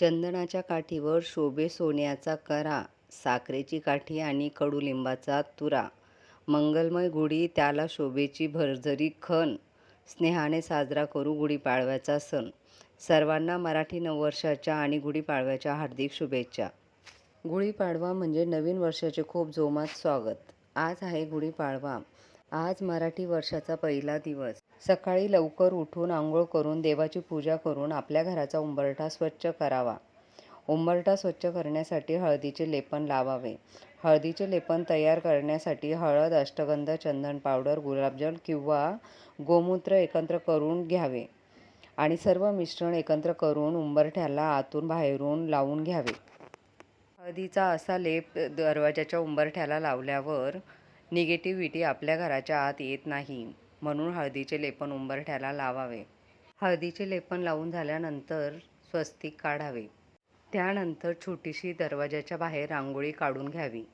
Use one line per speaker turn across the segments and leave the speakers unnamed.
चंदनाच्या काठीवर शोभे सोन्याचा करा साखरेची काठी आणि कडुलिंबाचा तुरा. मंगलमय गुढी त्याला शोभेची भरझरी खण. स्नेहाने साजरा करू गुढीपाडव्याचा सण. सर्वांना मराठी नववर्षाच्या आणि गुढीपाडव्याच्या हार्दिक शुभेच्छा. गुढीपाडवा म्हणजे नवीन वर्षाचे खूप जोमात स्वागत. आज आहे गुढीपाडवा. आज मराठी वर्षाचा पहिला दिवस. सकाळी लवकर उठून आंघोळ करून देवाची पूजा करून आपल्या घराचा उंबरठा स्वच्छ करावा. उंबरठा स्वच्छ करण्यासाठी हळदीचे लेपन लावावे. हळदीचे लेपन तयार करण्यासाठी हळद अष्टगंध चंदन पावडर गुलाबजल किंवा गोमूत्र एकत्र करून घ्यावे आणि सर्व मिश्रण एकत्र करून उंबरठ्याला आतून बाहेरून लावून घ्यावे. हळदीचा असा लेप दरवाजाच्या उंबरठ्याला लावल्यावर निगेटिव्हिटी आपल्या घराच्या आत येत नाही म्हणून हळदीचे लेपन उंबरठ्याला लावावे. हळदीचे लेपन लावून झाल्यानंतर स्वस्तिक काढावे. त्यानंतर छोटीशी दरवाजाच्या बाहेर रांगोळी काढून घ्यावी.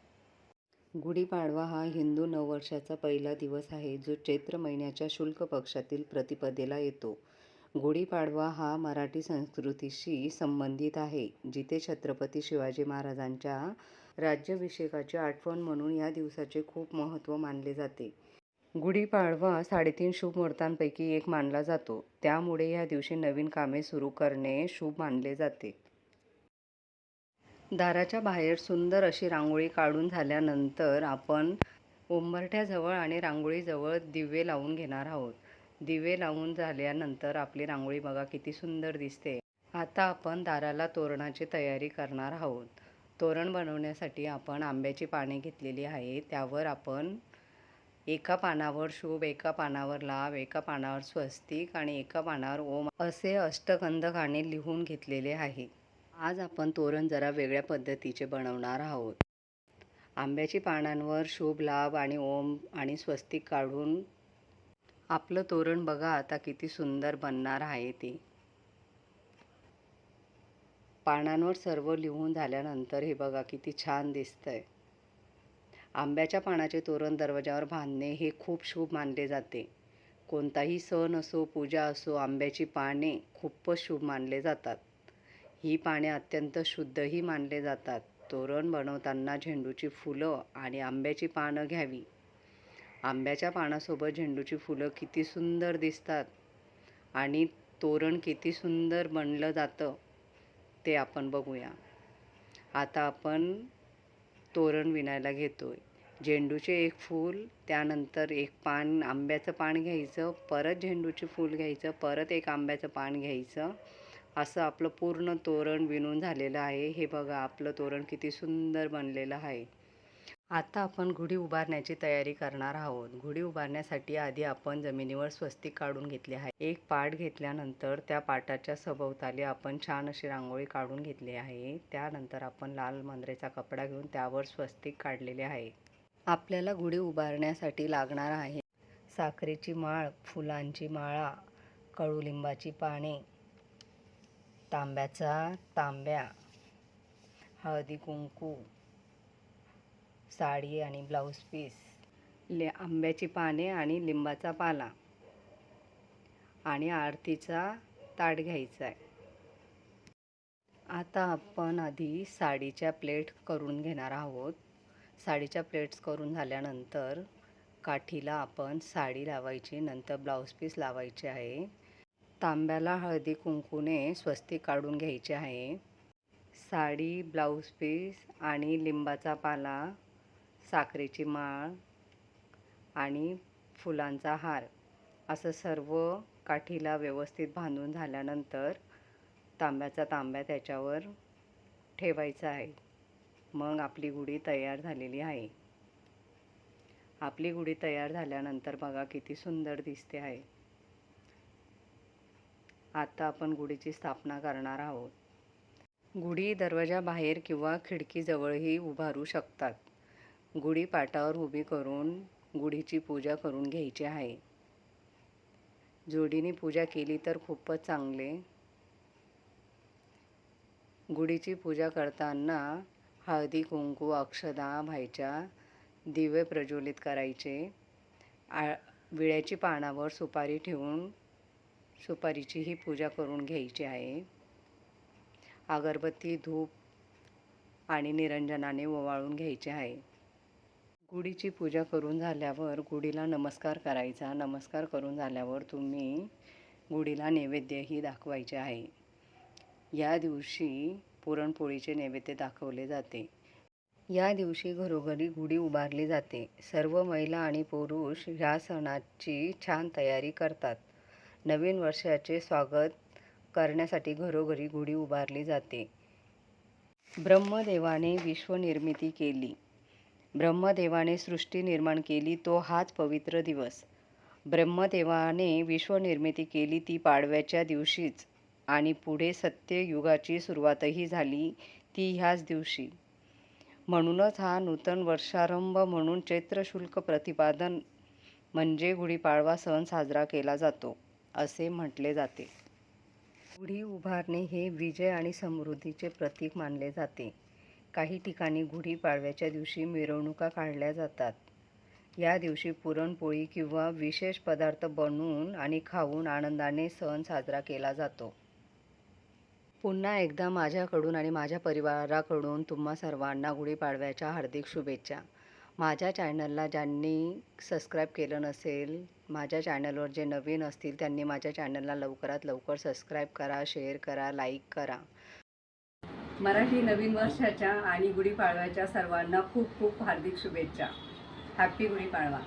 गुढीपाडवा हा हिंदू नववर्षाचा पहिला दिवस आहे जो चैत्र महिन्याच्या शुल्क पक्षातील प्रतिपदेला येतो. गुढीपाडवा हा मराठी संस्कृतीशी संबंधित आहे जिथे छत्रपती शिवाजी महाराजांच्या राज्याभिषेकाची आठवण म्हणून या दिवसाचे खूप महत्त्व मानले जाते. गुढीपाडवा साडेतीन शुभ मुहूर्तांपैकी एक मानला जातो. त्यामुळे या दिवशी नवीन कामे सुरू करणे शुभ मानले जाते. दाराच्या बाहेर सुंदर अशी रांगोळी काढून झाल्यानंतर आपण उंबरठ्याजवळ आणि रांगोळीजवळ दिवे लावून घेणार आहोत. दिवे लावून झाल्यानंतर आपली रांगोळी बघा किती सुंदर दिसते. आता आपण दाराला तोरणाची तयारी करणार आहोत. तोरण बनवण्यासाठी आपण आंब्याची पाने घेतलेली आहे त्यावर आपण एका पानावर शुभ एका पानावर लाभ एका पानावर स्वस्तिक आणि एका पानावर ओम असे अष्टगंधकाने लिहून घेतलेले आहे आज आपण तोरण जरा वेगळ्या पद्धतीचे बनवणार आहोत. आंब्याची पानांवर शुभ लाभ आणि ओम आणि स्वस्तिक काढून आपलं तोरण बघा आता किती सुंदर बनणार आहे ते. पानांवर सर्व लिहून झाल्यानंतर हे बघा किती छान दिसतं आहे आंब्याच्या पानाचे तोरण दरवाजावर बांधणे हे खूप शुभ मानले जाते. कोणताही सण असो पूजा असो आंब्याची पाने खूपच शुभ मानले जातात. ही पाने अत्यंत शुद्धही मानले जातात. तोरण बनवताना झेंडूची फुलं आणि आंब्याची पानं घ्यावी. आंब्याच्या पानासोबत झेंडूची फुलं किती सुंदर दिसतात आणि तोरण किती सुंदर बनलं जातं. ते आपण बघूया. आता आपण तोरण विणायला घेतो आहे झेंडूचे एक फूल त्यानंतर एक पान आंब्याचं पान घ्यायचं परत झेंडूचे फूल घ्यायचं परत एक आंब्याचं पान घ्यायचं. असं आपलं पूर्ण तोरण विणून झालेलं आहे. हे बघा आपलं तोरण किती सुंदर बनलेलं आहे. आता आपण गुढी उभारण्याची तयारी करणार आहोत. गुढी उभारण्यासाठी आधी आपण जमिनीवर स्वस्तिक काढून घेतले आहे. एक पाट घेतल्यानंतर त्या पाटाच्या सभोवताली आपण छान अशी रांगोळी काढून घेतली आहे. त्यानंतर आपण लाल मंदरेचा कपडा घेऊन त्यावर स्वस्तिक काढलेले आहे. आपल्याला गुढी उभारण्यासाठी लागणार आहे साखरेची माळ फुलांची माळा कडुलिंबाची पाने तांब्याचा तांब्या हळदी कुंकू साडी आणि ब्लाऊज पीस. ले आंब्याची पाने आणि लिंबाचा पाला. आणि आरतीचा ताट घ्यायचा आहे आता आपण आधी साडीच्या प्लेट करून घेणार आहोत. साडीच्या प्लेट्स करून झाल्यानंतर काठीला आपण साडी लावायची नंतर ब्लाऊज पीस लावायचे आहे. तांब्याला हळदी कुंकूने स्वस्ती काढून घ्यायचे आहे. साडी ब्लाऊज पीस आणि लिंबाचा पाला साखरेची माळ आणि फुलांचा हार. असं सर्व काठीला व्यवस्थित बांधून झाल्यानंतर तांब्याचा तांब्या त्याच्यावर ठेवायचा आहे. मग आपली गुढी तयार झालेली आहे. आपली गुढी तयार झाल्यानंतर बघा किती सुंदर दिसते आहे. आता आपण गुढीची स्थापना करणार आहोत. गुढी दरवाजा बाहेर किंवा खिडकीजवळही उभारू शकतात. गुढी पाटावर उभी करून गुढीची पूजा करून घ्यायची आहे. जोडीने पूजा केली तर खूपच चांगले. गुढीची पूजा करताना हळदी कुंकू अक्षदा भायच्या दिवे प्रज्वलित करायचे. आ विळ्याची पानावर सुपारी ठेवून सुपारीची ही पूजा करून घ्यायची आहे. अगरबत्ती धूप आणि निरंजनाने ओवाळून घ्यायचे आहे. गुढीची पूजा करून झाल्यावर गुढीला नमस्कार करायचा. नमस्कार करून झाल्यावर तुम्ही गुढीला नैवेद्यही दाखवायचे आहे. या दिवशी पुरणपोळीचे नैवेद्य दाखवले जाते. या दिवशी घरोघरी गुढी उभारली जाते. सर्व महिला आणि पुरुष ह्या सणाची छान तयारी करतात. नवीन वर्षाचे स्वागत करण्यासाठी घरोघरी गुढी उभारली जाते. ब्रह्मदेवाने विश्वनिर्मिती केली. ब्रह्मदेवाने सृष्टी निर्माण केली तो हाच पवित्र दिवस. ब्रह्मदेवाने विश्वनिर्मिती केली ती पाडव्याच्या दिवशीच आणि पुढे सत्ययुगाची सुरुवातही झाली ती ह्याच दिवशी. म्हणूनच हा नूतन वर्षारंभ म्हणून चैत्र शुल्क प्रतिपादन म्हणजे गुढीपाडवा सण साजरा केला जातो असे म्हटले जाते. गुढी उभारणे हे विजय आणि समृद्धीचे प्रतीक मानले जाते. काही ठिकाणी गुढीपाडव्याच्या दिवशी मिरवणुका काढल्या जातात. या दिवशी पुरणपोळी किंवा विशेष पदार्थ बनवून आणि खाऊन आनंदाने सण साजरा केला जातो. पुन्हा एकदा माझ्याकडून आणि माझ्या परिवाराकडून तुम्हा सर्वांना गुढीपाडव्याच्या हार्दिक शुभेच्छा. माझ्या चॅनलला ज्यांनी सबस्क्राईब केलं नसेल माझ्या चॅनलवर जे नवीन असतील त्यांनी माझ्या चॅनलला लवकरात लवकर सबस्क्राईब करा शेअर करा लाईक करा. मराठी नवीन वर्षाच्या आणि गुढीपाडव्याच्या सर्वांना खूप खूप हार्दिक शुभेच्छा. हॅप्पी गुढीपाडवा.